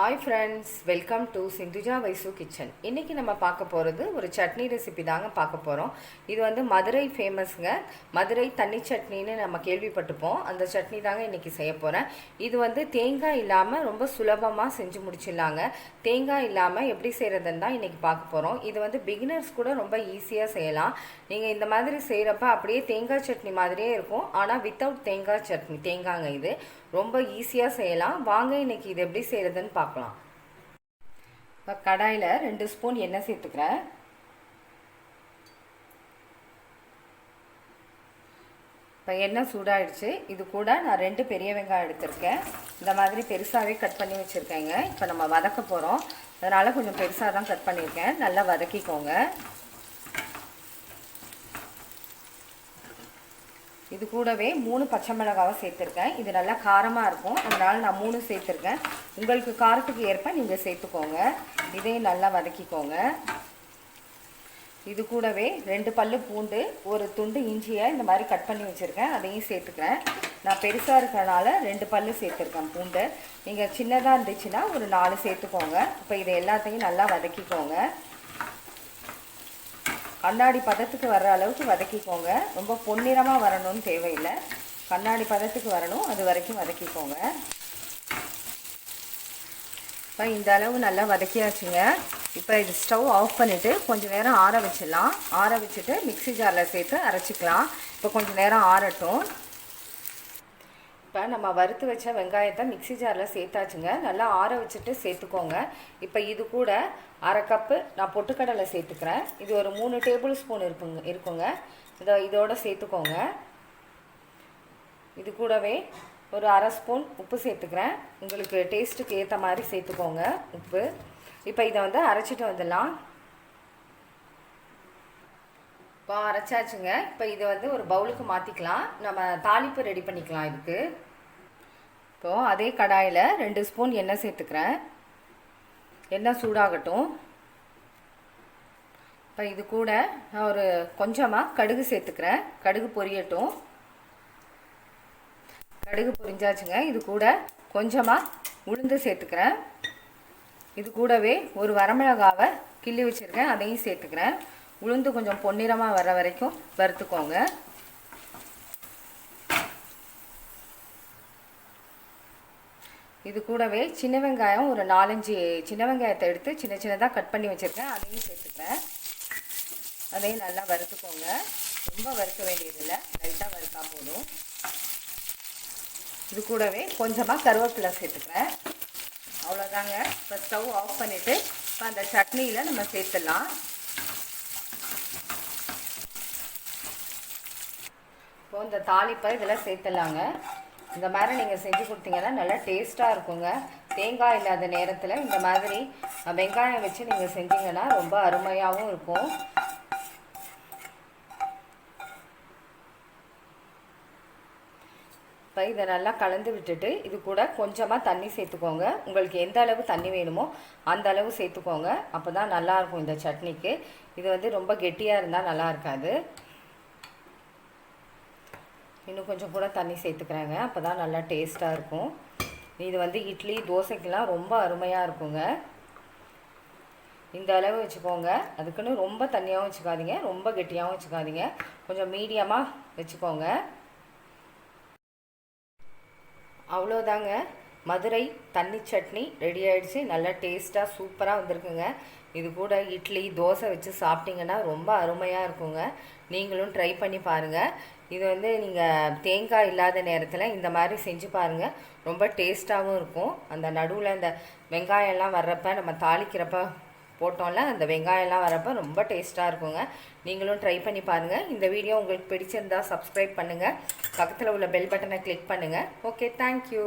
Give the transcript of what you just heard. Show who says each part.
Speaker 1: Hi friends welcome to Sindhuja Vaishu kitchen இன்றைக்கி நம்ம பார்க்க போகிறது ஒரு சட்னி ரெசிபி தாங்க பார்க்க போகிறோம் இது வந்து மதுரை ஃபேமஸ்ங்க மதுரை தண்ணி சட்னின்னு நம்ம கேள்விப்பட்டிருப்போம். அந்த சட்னி தாங்க இன்றைக்கி செய்ய போகிறேன் இது வந்து தேங்காய் இல்லாமல் ரொம்ப சுலபமாக செஞ்சு முடிச்சிடலாங்க. தேங்காய் இல்லாமல் எப்படி செய்கிறதுன்னு தான் இன்றைக்கி பார்க்க போகிறோம் இது வந்து பிகினர்ஸ் கூட ரொம்ப ஈஸியாக செய்யலாம். நீங்கள் இந்த மாதிரி செய்கிறப்ப அப்படியே தேங்காய் சட்னி மாதிரியே இருக்கும். ஆனால் வித்தவுட் தேங்காய் சட்னி தேங்காங்க இது. ரொம்ப ஈஸியாக செய்யலாம். வாங்க இன்னைக்கு இது எப்படி செய்கிறதுன்னு பார்க்கலாம் இப்போ கடாயில் ரெண்டு ஸ்பூன் எண்ணெய் சேர்த்துக்கிறேன். இப்போ எண்ணெய் சூடாயிடுச்சு. இது கூட நான் ரெண்டு பெரிய வெங்காயம் எடுத்திருக்கேன். இந்த மாதிரி பெருசாகவே கட் பண்ணி வச்சுருக்கேங்க. இப்போ நம்ம வதக்க போகிறோம் அதனால் கொஞ்சம் பெருசாக தான் கட் பண்ணியிருக்கேன். நல்லா வதக்கிக்கோங்க. இது கூடவே மூணு பச்சை மிளகாவை சேர்த்துருக்கேன். இது நல்லா காரமாக இருக்கும். அதனால் நான் மூணு சேர்த்துருக்கேன். உங்களுக்கு காரத்துக்கு ஏற்ப நீங்கள் சேர்த்துக்கோங்க. இதையும் நல்லா வதக்கிக்கோங்க. இது கூடவே ரெண்டு பல்லு பூண்டு ஒரு துண்டு இஞ்சியை இந்த மாதிரி கட் பண்ணி வச்சுருக்கேன். அதையும் சேர்த்துக்கிறேன். நான் பெருசாக இருக்கிறனால ரெண்டு பல்லு சேர்த்துருக்கேன் பூண்டு. நீங்கள் சின்னதாக இருந்துச்சுன்னா ஒரு நாலு சேர்த்துக்கோங்க. இப்போ இதை எல்லாத்தையும் நல்லா வதக்கிக்கோங்க. கண்ணாடி பதத்துக்கு வர்ற அளவுக்கு வதக்கிக்கோங்க. ரொம்ப பொன்னிறமாக வரணும்னு தேவையில்லை. கண்ணாடி பதத்துக்கு வரணும். அது வரைக்கும் வதக்கிக்கோங்க. இப்போ இந்த அளவு நல்லா வதக்கியாச்சுங்க. இப்போ இது ஸ்டவ் ஆஃப் பண்ணிவிட்டு கொஞ்சம் நேரம் ஆற வச்சிடலாம். ஆற வச்சுட்டு மிக்சி ஜாரில் சேர்த்து அரைச்சிக்கலாம். இப்போ கொஞ்சம் நேரம் ஆறட்டும். இப்போ நம்ம வறுத்து வச்ச வெங்காயத்தை மிக்சி ஜாரில் சேர்த்தாச்சுங்க. நல்லா ஆற வச்சுட்டு சேர்த்துக்கோங்க. இப்போ இது கூட அரை கப்பு நான் பொட்டுக்கடலை சேர்த்துக்கிறேன். இது ஒரு மூணு டேபிள் ஸ்பூன் இருக்குங்க இருக்குங்க. இதை இதோட சேர்த்துக்கோங்க. இது கூடவே ஒரு அரை ஸ்பூன் உப்பு சேர்த்துக்கிறேன். உங்களுக்கு டேஸ்ட்டுக்கு ஏற்ற மாதிரி சேர்த்துக்கோங்க உப்பு. இப்போ இதை வந்து அரைச்சிட்டு வந்துடலாம். இப்போ அரைச்சாச்சுங்க. இப்போ இதை வந்து ஒரு பவுலுக்கு மாற்றிக்கலாம் நம்ம தாளிப்பு ரெடி பண்ணிக்கலாம் இதுக்கு. இப்போது அதே கடாயில் ரெண்டு ஸ்பூன் எண்ணெய் சேர்த்துக்கிறேன். எண்ணெய் சூடாகட்டும். இப்போ இது கூட நான் ஒரு கொஞ்சமாக கடுகு சேர்த்துக்கிறேன். கடுகு பொரியட்டும். கடுகு பொரிஞ்சாச்சுங்க. இது கூட கொஞ்சமாக உளுந்து சேர்த்துக்கிறேன். இது கூடவே ஒரு வரமிளகாவை கிள்ளி வச்சுருக்கேன். அதையும் சேர்த்துக்கிறேன். உளுந்து கொஞ்சம் பொன்னிறமாக வர வரைக்கும் வறுத்துக்கோங்க. இது கூடவே சின்ன வெங்காயம் ஒரு நாலஞ்சு சின்ன வெங்காயத்தை எடுத்து சின்ன சின்னதாக கட் பண்ணி வச்சுருக்கேன். அதையும் சேர்த்துக்கிறேன் அதையும் நல்லா வறுத்துக்கோங்க. ரொம்ப வறுக்க வேண்டியதில்லை. லைட்டாக வறுத்தா போதும். இது கூடவே கொஞ்சமாக கருவேப்பிலை சேர்த்துப்பேன். அவ்வளோதாங்க இப்போ ஸ்டவ் ஆஃப் பண்ணிவிட்டு இப்போ அந்த சட்னியில் நம்ம சேர்த்துடலாம். இருக்கும் இந்த தாளிப்பை இதில் சேர்த்துலாங்க இந்த மாதிரி நீங்கள் செஞ்சு கொடுத்தீங்கன்னா நல்லா டேஸ்ட்டாக இருக்குங்க. தேங்காய் இல்லாத நேரத்தில் இந்த மாதிரி வெங்காயம் வச்சு நீங்கள் செஞ்சீங்கன்னா ரொம்ப அருமையாகவும் இருக்கும். இப்போ இதை நல்லா கலந்து விட்டுட்டு இது கூட கொஞ்சமாக தண்ணி சேர்த்துக்கோங்க. உங்களுக்கு எந்த அளவு தண்ணி வேணுமோ அந்த அளவு சேர்த்துக்கோங்க. அப்போ தான் நல்லாயிருக்கும் இந்த சட்னிக்கு. இது வந்து ரொம்ப கெட்டியாக இருந்தால் நல்லா இருக்காது. இன்னும் கொஞ்சம் கூட தண்ணி சேர்த்துக்கிறாங்க. அப்போ தான் நல்லா டேஸ்ட்டாக இருக்கும். இது வந்து இட்லி தோசைக்கெலாம் ரொம்ப அருமையாக இருக்குங்க. இந்த அளவு வச்சுக்கோங்க. அதுக்குன்னு ரொம்ப தண்ணியாகவும் வச்சுக்காதீங்க. ரொம்ப கெட்டியாகவும் வச்சுக்காதீங்க. கொஞ்சம் மீடியமாக வச்சுக்கோங்க. அவ்வளோதாங்க மதுரை தண்ணி சட்னி ரெடி ஆகிடுச்சு நல்லா டேஸ்ட்டாக சூப்பராக வந்திருக்குங்க. இது கூட இட்லி தோசை வச்சு சாப்பிட்டிங்கன்னா ரொம்ப அருமையாக இருக்குங்க. நீங்களும் ட்ரை பண்ணி பாருங்கள் இது வந்து நீங்கள் தேங்காய் இல்லாத நேரத்தில் இந்த மாதிரி செஞ்சு பாருங்கள் ரொம்ப டேஸ்ட்டாகவும் இருக்கும். அந்த நடுவில் இந்த வெங்காயம்லாம் வர்றப்ப நம்ம தாளிக்கிறப்ப போட்டோம்ல அந்த வெங்காயம்லாம் வரப்போ ரொம்ப டேஸ்ட்டாக இருக்குங்க. நீங்களும் ட்ரை பண்ணி பாருங்கள் இந்த வீடியோ உங்களுக்கு பிடிச்சிருந்தா சப்ஸ்கிரைப் பண்ணுங்கள் பக்கத்தில் உள்ள பெல் பட்டனை கிளிக் பண்ணுங்கள் ஓகே தேங்க்யூ